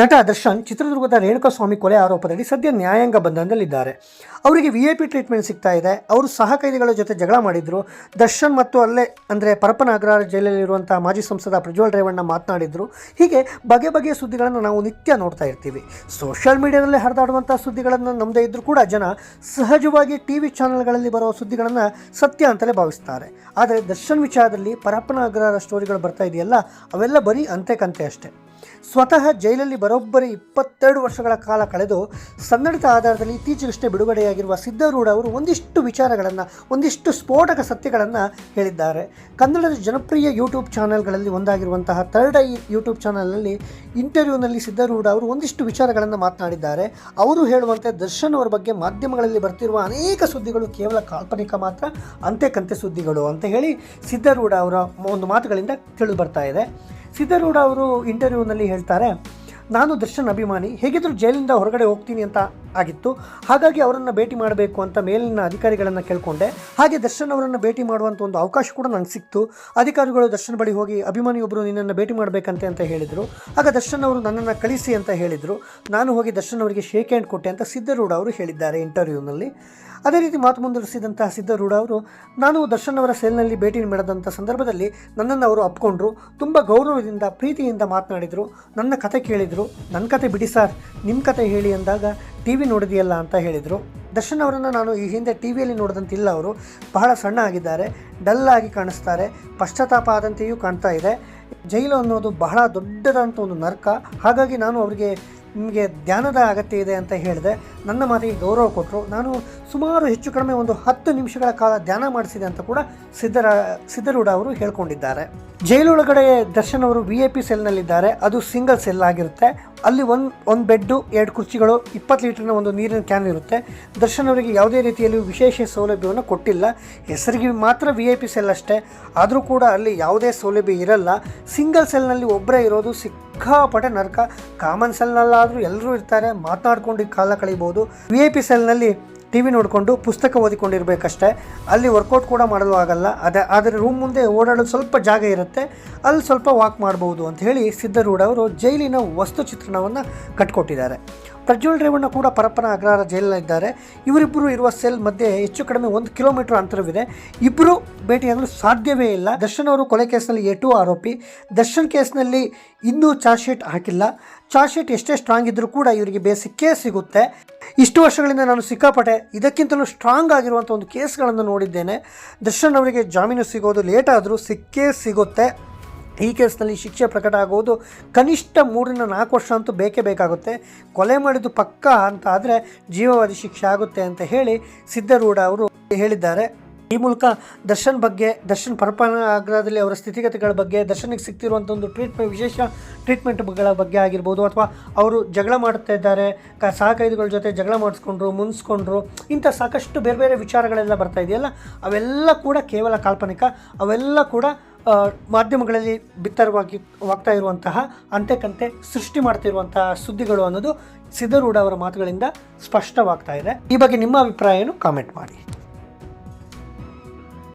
ನಟ ದರ್ಶನ್ ಚಿತ್ರದುರ್ಗದ ರೇಣುಕಾಸ್ವಾಮಿ ಕೊಲೆ ಆರೋಪದಲ್ಲಿ ಸದ್ಯ ನ್ಯಾಯಾಂಗ ಬಂಧನದಲ್ಲಿದ್ದಾರೆ. ಅವರಿಗೆ ವಿ ಐ ಪಿ ಟ್ರೀಟ್ಮೆಂಟ್ ಸಿಗ್ತಾ ಇದೆ. ಅವರು ಸಹ ಕೈದಿಗಳ ಜೊತೆ ಜಗಳ ಮಾಡಿದ್ರು. ದರ್ಶನ್ ಮತ್ತು ಅಲ್ಲೇ ಅಂದರೆ ಪರಪ್ಪನ ಅಗ್ರಹಾರ ಜೈಲಲ್ಲಿರುವಂಥ ಮಾಜಿ ಸಂಸದ ಪ್ರಜ್ವಲ್ ರೇವಣ್ಣ ಮಾತನಾಡಿದ್ರು. ಹೀಗೆ ಬಗೆ ಬಗೆಯ ಸುದ್ದಿಗಳನ್ನು ನಾವು ನಿತ್ಯ ನೋಡ್ತಾ ಇರ್ತೀವಿ. ಸೋಷಿಯಲ್ ಮೀಡಿಯಾದಲ್ಲಿ ಹರಿದಾಡುವಂಥ ಸುದ್ದಿಗಳನ್ನು ನಮ್ಮದೇ ಇದ್ದರೂ ಕೂಡ ಜನ ಸಹಜವಾಗಿ ಟಿ ವಿ ಚಾನಲ್ಗಳಲ್ಲಿ ಬರುವ ಸುದ್ದಿಗಳನ್ನು ಸತ್ಯ ಅಂತಲೇ ಭಾವಿಸ್ತಾರೆ. ಆದರೆ ದರ್ಶನ್ ವಿಚಾರದಲ್ಲಿ ಪರಪ್ಪನ ಅಗ್ರಹಾರ ಸ್ಟೋರಿಗಳು ಬರ್ತಾ ಇದೆಯಲ್ಲ, ಅವೆಲ್ಲ ಬರೀ ಅಂತೆ ಕಂತೆ ಅಷ್ಟೇ. ಸ್ವತಃ ಜೈಲಲ್ಲಿ ಬರೋಬ್ಬರಿ ಇಪ್ಪತ್ತೆರಡು ವರ್ಷಗಳ ಕಾಲ ಕಳೆದು ಸನ್ನಡದ ಆಧಾರದಲ್ಲಿ ಇತ್ತೀಚೆಗಷ್ಟೇ ಬಿಡುಗಡೆಯಾಗಿರುವ ಸಿದ್ಧರೂಢ ಅವರು ಒಂದಿಷ್ಟು ವಿಚಾರಗಳನ್ನು, ಒಂದಿಷ್ಟು ಸ್ಫೋಟಕ ಸತ್ಯಗಳನ್ನು ಹೇಳಿದ್ದಾರೆ. ಕನ್ನಡದ ಜನಪ್ರಿಯ ಯೂಟ್ಯೂಬ್ ಚಾನೆಲ್ಗಳಲ್ಲಿ ಒಂದಾಗಿರುವಂತಹ ಥರ್ಡ್ ಐ ಯೂಟ್ಯೂಬ್ ಚಾನಲ್ನಲ್ಲಿ ಇಂಟರ್ವ್ಯೂನಲ್ಲಿ ಸಿದ್ಧರೂಢ ಅವರು ಒಂದಿಷ್ಟು ವಿಚಾರಗಳನ್ನು ಮಾತನಾಡಿದ್ದಾರೆ. ಅವರು ಹೇಳುವಂತೆ ದರ್ಶನ್ ಅವರ ಬಗ್ಗೆ ಮಾಧ್ಯಮಗಳಲ್ಲಿ ಬರ್ತಿರುವ ಅನೇಕ ಸುದ್ದಿಗಳು ಕೇವಲ ಕಾಲ್ಪನಿಕ ಮಾತ್ರ, ಅಂತೆ ಕಂತೆ ಸುದ್ದಿಗಳು ಅಂತ ಹೇಳಿ ಸಿದ್ಧರೂಢ ಅವರ ಒಂದು ಮಾತುಗಳಿಂದ ತಿಳಿದು ಬರ್ತಾ ಇದೆ. ಸಿದ್ಧಾರೂಢ ಅವರು ಇಂಟರ್ವ್ಯೂನಲ್ಲಿ ಹೇಳ್ತಾರೆ ನಾನು ದರ್ಶನ್ ಅಭಿಮಾನಿ ಹೇಗಿದ್ದರೂ ಜೈಲಿಂದ ಹೊರಗಡೆ ಹೋಗ್ತೀನಿ ಅಂತ ಆಗಿತ್ತು. ಹಾಗಾಗಿ ಅವರನ್ನು ಭೇಟಿ ಮಾಡಬೇಕು ಅಂತ ಮೇಲಿನ ಅಧಿಕಾರಿಗಳನ್ನು ಕೇಳಿಕೊಂಡೆ. ಹಾಗೆ ದರ್ಶನ್ ಅವರನ್ನು ಭೇಟಿ ಮಾಡುವಂಥ ಒಂದು ಅವಕಾಶ ಕೂಡ ನನಗೆ ಸಿಕ್ತು. ಅಧಿಕಾರಿಗಳು ದರ್ಶನ್ ಬಳಿ ಹೋಗಿ ಅಭಿಮಾನಿಯೊಬ್ಬರು ನಿನ್ನನ್ನು ಭೇಟಿ ಮಾಡಬೇಕಂತೆ ಅಂತ ಹೇಳಿದರು. ಆಗ ದರ್ಶನ್ ಅವರು ನನ್ನನ್ನು ಕಳಿಸಿ ಅಂತ ಹೇಳಿದರು. ನಾನು ಹೋಗಿ ದರ್ಶನ್ ಅವರಿಗೆ ಶೇಕ್ ಹ್ಯಾಂಡ್ ಕೊಟ್ಟೆ ಅಂತ ಸಿದ್ದರೂಢ ಅವರು ಹೇಳಿದ್ದಾರೆ ಇಂಟರ್ವ್ಯೂನಲ್ಲಿ ಅದೇ ರೀತಿ ಮಾತು ಮುಂದುವರಿಸಿದಂತಹ ಸಿದ್ಧರೂಢ ಅವರು, ನಾನು ದರ್ಶನ್ ಅವರ ಸೆಲ್ನಲ್ಲಿ ಭೇಟಿ ಮಾಡಿದಂಥ ಸಂದರ್ಭದಲ್ಲಿ ನನ್ನನ್ನು ಅವರು ಅಪ್ಕೊಂಡ್ರು. ತುಂಬ ಗೌರವದಿಂದ, ಪ್ರೀತಿಯಿಂದ ಮಾತನಾಡಿದರು. ನನ್ನ ಕತೆ ಕೇಳಿದರು. ನನ್ನ ಕತೆ ಬಿಡಿ ಸರ್. ನಿಮ್ಮ ಕತೆ ಹೇಳಿ ಅಂದಾಗ ಟಿ ನೋಡಿದೆಯಲ್ಲ ಅಂತ ಹೇಳಿದರು. ದರ್ಶನ್ ಅವರನ್ನು ನಾನು ಈ ಹಿಂದೆ ಟಿ ವಿಯಲ್ಲಿ ನೋಡಿದಂತಿಲ್ಲ ಅವರು. ಬಹಳ ಸಣ್ಣ ಆಗಿದ್ದಾರೆ. ಡಲ್ ಆಗಿ ಕಾಣಿಸ್ತಾರೆ. ಪಶ್ಚಾತ್ತಾಪ ಆದಂತೆಯೂ ಕಾಣ್ತಾ ಇದೆ. ಜೈಲು ಅನ್ನೋದು ಬಹಳ ದೊಡ್ಡದಂಥ ಒಂದು ನರ್ಕ. ಹಾಗಾಗಿ ನಾನು ಅವರಿಗೆ ನಿಮಗೆ ಧ್ಯಾನದ ಅಗತ್ಯ ಇದೆ ಅಂತ ಹೇಳಿದೆ. ನನ್ನ ಮಾತಿಗೆ ಗೌರವ ಕೊಟ್ಟರು ನಾನು ಸುಮಾರು ಹೆಚ್ಚು ಕಡಿಮೆ ಒಂದು ಹತ್ತು ನಿಮಿಷಗಳ ಕಾಲ ಧ್ಯಾನ ಮಾಡಿಸಿದೆ ಅಂತ ಕೂಡ ಸಿದ್ದರ, ಸಿದ್ದರೂಢ ಅವರು ಹೇಳ್ಕೊಂಡಿದ್ದಾರೆ. ಜೈಲೊಳಗಡೆ ದರ್ಶನ್ ಅವರು ವಿ ಎ ಪಿ ಸೆಲ್ನಲ್ಲಿದ್ದಾರೆ. ಅದು ಸಿಂಗಲ್ ಸೆಲ್ ಆಗಿರುತ್ತೆ. ಅಲ್ಲಿ ಒಂದು ಒಂದು ಬೆಡ್ಡು, ಎರಡು ಕುರ್ಚಿಗಳು, ಇಪ್ಪತ್ತು ಲೀಟರ್ನ ಒಂದು ನೀರಿನ ಕ್ಯಾನ್ ಇರುತ್ತೆ. ದರ್ಶನ್ ಅವರಿಗೆ ಯಾವುದೇ ರೀತಿಯಲ್ಲಿ ವಿಶೇಷ ಸೌಲಭ್ಯವನ್ನು ಕೊಟ್ಟಿಲ್ಲ. ಹೆಸರಿಗೆ ಮಾತ್ರ ವಿ ಐ ಪಿ ಸೆಲ್ ಅಷ್ಟೇ. ಆದರೂ ಕೂಡ ಅಲ್ಲಿ ಯಾವುದೇ ಸೌಲಭ್ಯ ಇರಲ್ಲ. ಸಿಂಗಲ್ ಸೆಲ್ನಲ್ಲಿ ಒಬ್ಬರೇ ಇರೋದು ಸಿಕ್ಕಾಪಟ್ಟೆ ನರಕ. ಕಾಮನ್ ಸೆಲ್ನಲ್ಲಾದರೂ ಎಲ್ಲರೂ ಇರ್ತಾರೆ. ಮಾತನಾಡ್ಕೊಂಡು ಕಾಲ ಕಳೀಬೋದು. ವಿ ಐ ಪಿ ಸೆಲ್ನಲ್ಲಿ ಟಿ ವಿ ನೋಡಿಕೊಂಡು ಪುಸ್ತಕ ಓದಿಕೊಂಡಿರಬೇಕಷ್ಟೇ. ಅಲ್ಲಿ ವರ್ಕೌಟ್ ಕೂಡ ಮಾಡಲು ಆಗಲ್ಲ. ಅದೇ, ಆದರೆ ರೂಮ್ ಮುಂದೆ ಓಡಾಡಲು ಸ್ವಲ್ಪ ಜಾಗ ಇರುತ್ತೆ. ಅಲ್ಲಿ ಸ್ವಲ್ಪ ವಾಕ್ ಮಾಡ್ಬೋದು ಅಂತ ಹೇಳಿ ಸಿದ್ದರೂಢ ಅವರು ಜೈಲಿನ ವಸ್ತು ಚಿತ್ರಣವನ್ನು ಕಟ್ಕೊಟ್ಟಿದ್ದಾರೆ. ಪ್ರಜ್ವಲ್ ರೇವಣ್ಣ ಕೂಡ ಪರಪ್ಪನ ಅಗ್ರಹಾರ ಜೈಲಿನಲ್ಲಿದ್ದಾರೆ. ಇವರಿಬ್ಬರು ಇರುವ ಸೆಲ್ ಮಧ್ಯೆ ಹೆಚ್ಚು ಕಡಿಮೆ ಒಂದು ಕಿಲೋಮೀಟರ್ ಅಂತರವಿದೆ. ಇಬ್ಬರು ಭೇಟಿಯಾಗಲು ಸಾಧ್ಯವೇ ಇಲ್ಲ. ದರ್ಶನ್ ಅವರು ಕೊಲೆ ಕೇಸ್ನಲ್ಲಿ ಎಟು ಆರೋಪಿ. ದರ್ಶನ್ ಕೇಸ್ನಲ್ಲಿ ಇನ್ನೂ ಚಾರ್ಜ್ ಶೀಟ್ ಹಾಕಿಲ್ಲ. ಚಾರ್ಜ್ ಶೀಟ್ ಎಷ್ಟೇ ಸ್ಟ್ರಾಂಗ್ ಇದ್ದರೂ ಕೂಡ ಇವರಿಗೆ ಬೇಸಿಕ್ಕೇ ಸಿಗುತ್ತೆ. ಇಷ್ಟು ವರ್ಷಗಳಿಂದ ನಾನು ಸಿಕ್ಕಾಪಟ್ಟೆ ಇದಕ್ಕಿಂತಲೂ ಸ್ಟ್ರಾಂಗ್ ಆಗಿರುವಂಥ ಒಂದು ಕೇಸ್ಗಳನ್ನು ನೋಡಿದ್ದೇನೆ. ದರ್ಶನ್ ಅವರಿಗೆ ಜಾಮೀನು ಸಿಗೋದು ಲೇಟ್ ಆದರೂ ಸಿಕ್ಕೇ ಸಿಗುತ್ತೆ. ಈ ಕೇಸ್ನಲ್ಲಿ ಶಿಕ್ಷೆ ಪ್ರಕಟ ಆಗುವುದು ಕನಿಷ್ಠ ಮೂರರಿಂದ ನಾಲ್ಕು ವರ್ಷ ಅಂತೂ ಬೇಕೇ ಬೇಕಾಗುತ್ತೆ. ಕೊಲೆ ಮಾಡಿದ್ದು ಪಕ್ಕ ಅಂತ ಆದರೆ ಜೀವಾವಧಿ ಶಿಕ್ಷೆ ಆಗುತ್ತೆ ಅಂತ ಹೇಳಿ ಸಿದ್ಧರೂಢ ಅವರು ಹೇಳಿದ್ದಾರೆ. ಈ ಮೂಲಕ ದರ್ಶನ್ ಬಗ್ಗೆ, ದರ್ಶನ್ ಪರಪನ ಆಗ್ರಹದಲ್ಲಿ ಅವರ ಸ್ಥಿತಿಗತಿಗಳ ಬಗ್ಗೆ, ದರ್ಶನಿಗೆ ಸಿಗ್ತಿರುವಂಥ ಒಂದು ಟ್ರೀಟ್ಮೆಂಟ್ ವಿಶೇಷ ಟ್ರೀಟ್ಮೆಂಟ್ಗಳ ಬಗ್ಗೆ ಆಗಿರ್ಬೋದು ಅಥವಾ ಅವರು ಜಗಳ ಮಾಡ್ತಾ ಇದ್ದಾರೆ, ಕ ಸಹಕೈದಿಗಳ ಜೊತೆ ಜಗಳ ಮಾಡಿಸ್ಕೊಂಡ್ರು, ಮುನ್ಸ್ಕೊಂಡ್ರು, ಇಂಥ ಸಾಕಷ್ಟು ಬೇರೆ ಬೇರೆ ವಿಚಾರಗಳೆಲ್ಲ ಬರ್ತಾ ಇದೆಯಲ್ಲ? ಅವೆಲ್ಲ ಕೂಡ ಕೇವಲ ಕಾಲ್ಪನಿಕ, ಅವೆಲ್ಲ ಕೂಡ ಮಾಧ್ಯಮಗಳಲ್ಲಿ ಬಿತ್ತರವಾಗಿ ವಾಗ್ತಾ ಇರುವಂತಹ ಅಂತೆಕಂತೆ ಸೃಷ್ಟಿ ಮಾಡ್ತಿರುವಂತಹ ಸುದ್ದಿಗಳು ಅನ್ನೋದು ಸಿದ್ದರೂಢ ಅವರ ಮಾತುಗಳಿಂದ ಸ್ಪಷ್ಟವಾಗ್ತಾ ಇದೆ. ಈ ಬಗ್ಗೆ ನಿಮ್ಮ ಅಭಿಪ್ರಾಯವನ್ನು ಕಾಮೆಂಟ್ ಮಾಡಿ.